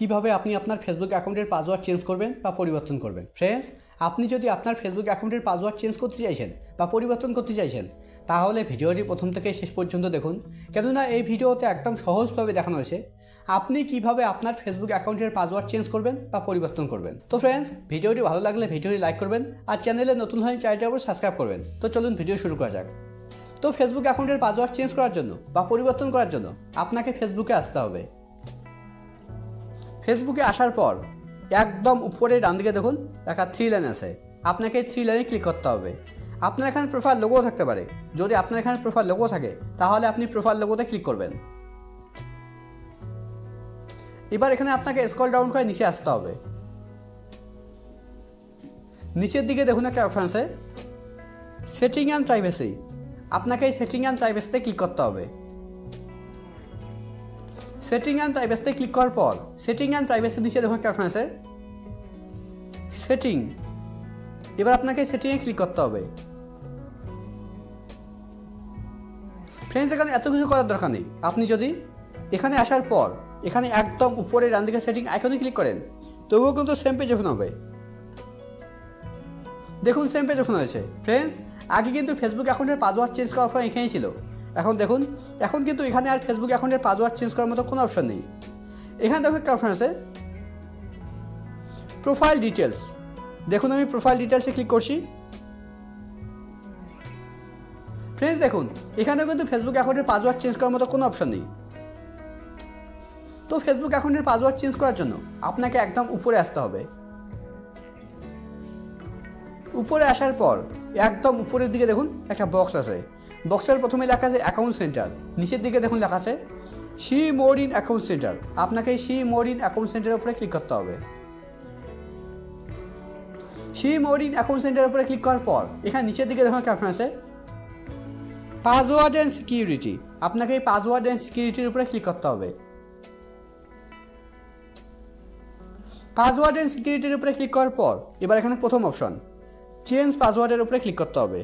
কীভাবে আপনি আপনার ফেসবুক অ্যাকাউন্টের পাসওয়ার্ড চেঞ্জ করবেন বা পরিবর্তন করবেন? ফ্রেন্ডস আপনি যদি আপনার ফেসবুক অ্যাকাউন্টের পাসওয়ার্ড চেঞ্জ করতে চাইছেন বা পরিবর্তন করতে চাইছেন, তাহলে ভিডিওটি প্রথম থেকে শেষ পর্যন্ত দেখুন। কেননা এই ভিডিওতে একদম সহজভাবে দেখানো হয়েছে আপনি কীভাবে আপনার ফেসবুক অ্যাকাউন্টের পাসওয়ার্ড চেঞ্জ করবেন বা পরিবর্তন করবেন। তো ফ্রেন্ডস ভিডিওটি ভালো লাগলে ভিডিওটি লাইক করবেন আর চ্যানেলে নতুন হয়ে চ্যানেলটি অবশ্যই সাবস্ক্রাইব করবেন। তো চলুন ভিডিও শুরু করা যাক। তো ফেসবুক অ্যাকাউন্টের পাসওয়ার্ড চেঞ্জ করার জন্য বা পরিবর্তন করার জন্য আপনাকে ফেসবুকে আসতে হবে। ফেসবুকে আসার পর একদম উপরে ডান দিকে দেখুন একটা থ্রি লাইন আছে। আপনাকে থ্রি লাইনে ক্লিক করতে হবে। আপনার এখানে প্রোফাইল লোগো থাকতে পারে। যদি আপনার এখানে প্রোফাইল লোগো থাকে, তাহলে আপনি প্রোফাইল লোগোতে ক্লিক করবেন। এবার এখানে আপনাকে স্ক্রল ডাউন করে নিচে আসতে হবে। নিচের দিকে দেখুন একটা অপশান আছে সেটিং অ্যান্ড প্রাইভেসি আপনাকে এই সেটিং অ্যান্ড প্রাইভেসিতে ক্লিক করতে হবে। সেটিং অ্যান্ড প্রাইভেসিতে ক্লিক করার পর সেটিং অ্যান্ড প্রাইভেসি নিচে দেখুন একটা অপশন আছে। সেটিং এবার আপনাকে সেটিংয়ে ক্লিক করতে হবে। ফ্রেন্ডস এখানে এত কিছু করার দরকার নেই। আপনি যদি এখানে আসার পর, এখানে একদম উপরে ডান দিকে সেটিং আইকনে ক্লিক করেন, তবুও কিন্তু সেম পেজ ওপেন হবে। দেখুন সেম পেজ ওপেন হয়েছে। ফ্রেন্ডস আগে কিন্তু ফেসবুক অ্যাকাউন্টের পাসওয়ার্ড চেঞ্জ করার পর এখানেই ছিল। এখন দেখুন, এখন কিন্তু এখানে আর ফেসবুক অ্যাকাউন্টের পাসওয়ার্ড চেঞ্জ করার মতো কোনো অপশন নেই। এখানে দেখো একটা অপশন আছে প্রোফাইল ডিটেলস দেখুন আমি প্রোফাইল ডিটেলসে ক্লিক করছি। ফ্রেন্ডস দেখুন এখানে কিন্তু ফেসবুক অ্যাকাউন্টের পাসওয়ার্ড চেঞ্জ করার মতো কোনো অপশন নেই। তো ফেসবুক অ্যাকাউন্টের পাসওয়ার্ড চেঞ্জ করার জন্য আপনাকে একদম উপরে আসতে হবে। উপরে আসার পর একদম উপরের দিকে দেখুন একটা বক্স আছে। বক্সের প্রথমে লেখা আছে অ্যাকাউন্ট সেন্টার, নিচের দিকে দেখুন লেখা আছে see more in account centre. আপনাকে সি মোর ইন অ্যাকাউন্ট সেন্টারের উপরে ক্লিক করতে হবে। সি মোর ইন অ্যাকাউন্ট সেন্টারের উপরে ক্লিক করার পর, এখানে নিচের দিকে দেখুন একটা আছে, পাসওয়ার্ড অ্যান্ড সিকিউরিটি। আপনাকে এই পাসওয়ার্ড অ্যান্ড সিকিউরিটির উপরে ক্লিক করতে হবে। পাসওয়ার্ড অ্যান্ড সিকিউরিটির উপরে ক্লিক করার পর, এবার এখানে প্রথম অপশন চেঞ্জ পাসওয়ার্ডের উপরে ক্লিক করতে হবে।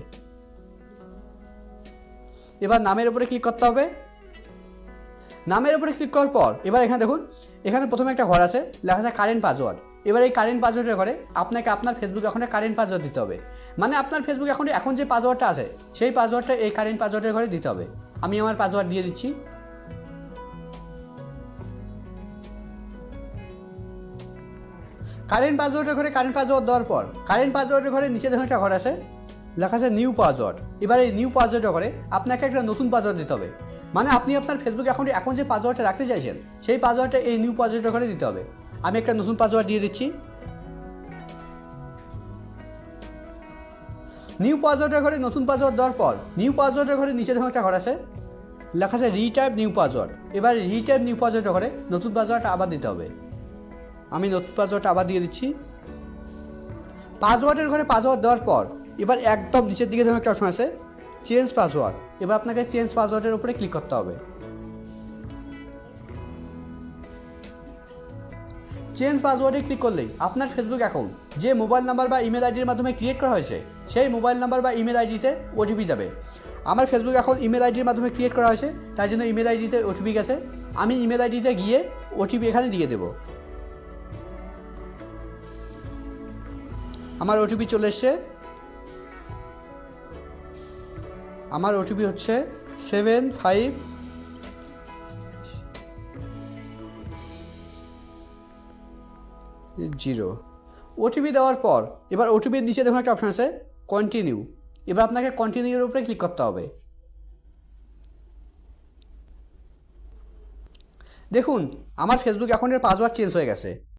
এবার নামের উপরে ক্লিক করতে হবে। নামের উপরে ক্লিক করার পর, এবার এখানে দেখুন, এখানে প্রথমে একটা ঘর আছে, লেখা আছে কারেন্ট পাসওয়ার্ড এবার এই কারেন্ট পাসওয়ার্ডের ঘরে আপনাকে আপনার ফেসবুক অ্যাকাউন্টে কারেন্ট পাসওয়ার্ড দিতে হবে। মানে আপনার ফেসবুক অ্যাকাউন্টে এখন যে পাসওয়ার্ডটা আছে, সেই পাসওয়ার্ডটা এই কারেন্ট পাসওয়ার্ডের ঘরে দিতে হবে। আমি আমার পাসওয়ার্ড দিয়ে দিচ্ছি। কারেন্ট পাসওয়ার্ডের ঘরে কারেন্ট পাসওয়ার্ড দেওয়ার পর কারেন্ট পাসওয়ার্ডের ঘরে নিচে দেখুন একটা ঘর আছে। লেখা আছে নিউ পাসওয়ার্ড এবার এই নিউ পাসওয়ার্ডের করে আপনাকে একটা নতুন পাসওয়ার্ড দিতে হবে। মানে আপনি আপনার ফেসবুক অ্যাকাউন্টে এখন যে পাসওয়ার্ডটা রাখতে চাইছেন, সেই পাসওয়ার্ডটা এই নিউ পাসওয়ার্ডের ঘরে দিতে হবে। আমি একটা নতুন পাসওয়ার্ড দিয়ে দিচ্ছি। নিউ পাসওয়ার্ডের ঘরে নতুন পাসওয়ার্ড দেওয়ার পর নিউ পাসওয়ার্ডের ঘরে নিচে দেখুন একটা ঘর আছে। লেখা আছে রিটাইপ নিউ পাসওয়ার্ড এবার রিটাইপ নিউ পাসওয়ার্ডের ঘরে নতুন পাসওয়ার্ডটা আবার দিতে হবে। আমি নতুন পাসওয়ার্ডটা আবার দিয়ে দিচ্ছি। পাসওয়ার্ডের ঘরে পাসওয়ার্ড দেওয়ার পর এবার একদম নিচের দিকে ধরুন একটা অপশন আছে চেঞ্জ পাসওয়ার্ড এবার আপনাকে চেঞ্জ পাসওয়ার্ডের উপরে ক্লিক করতে হবে। চেঞ্জ পাসওয়ার্ডে ক্লিক করলেই আপনার ফেসবুক অ্যাকাউন্ট যে মোবাইল নাম্বার বা ইমেল আইডির মাধ্যমে ক্রিয়েট করা হয়েছে, সেই মোবাইল নাম্বার বা ইমেল আইডিতে ওটিপি যাবে। আমার ফেসবুক অ্যাকাউন্ট ইমেল আইডির মাধ্যমে ক্রিয়েট করা হয়েছে, তাই জন্য ইমেল আইডিতে ওটিপি গেছে। আমি ইমেল আইডিতে গিয়ে ওটিপি এখানে দিয়ে দেবো। আমার ওটিপি চলে এসছে। আমার ওটিপি হচ্ছে সেভেন ফাইভ জিরো। ওটিপি দেওয়ার পর, এবার ওটিপির নিচে দেখুন একটা অপশন আছে কন্টিনিউ এবার আপনাকে কন্টিনিউর উপরে ক্লিক করতে হবে। দেখুন, আমার ফেসবুক অ্যাকাউন্টের পাসওয়ার্ড চেঞ্জ হয়ে গেছে।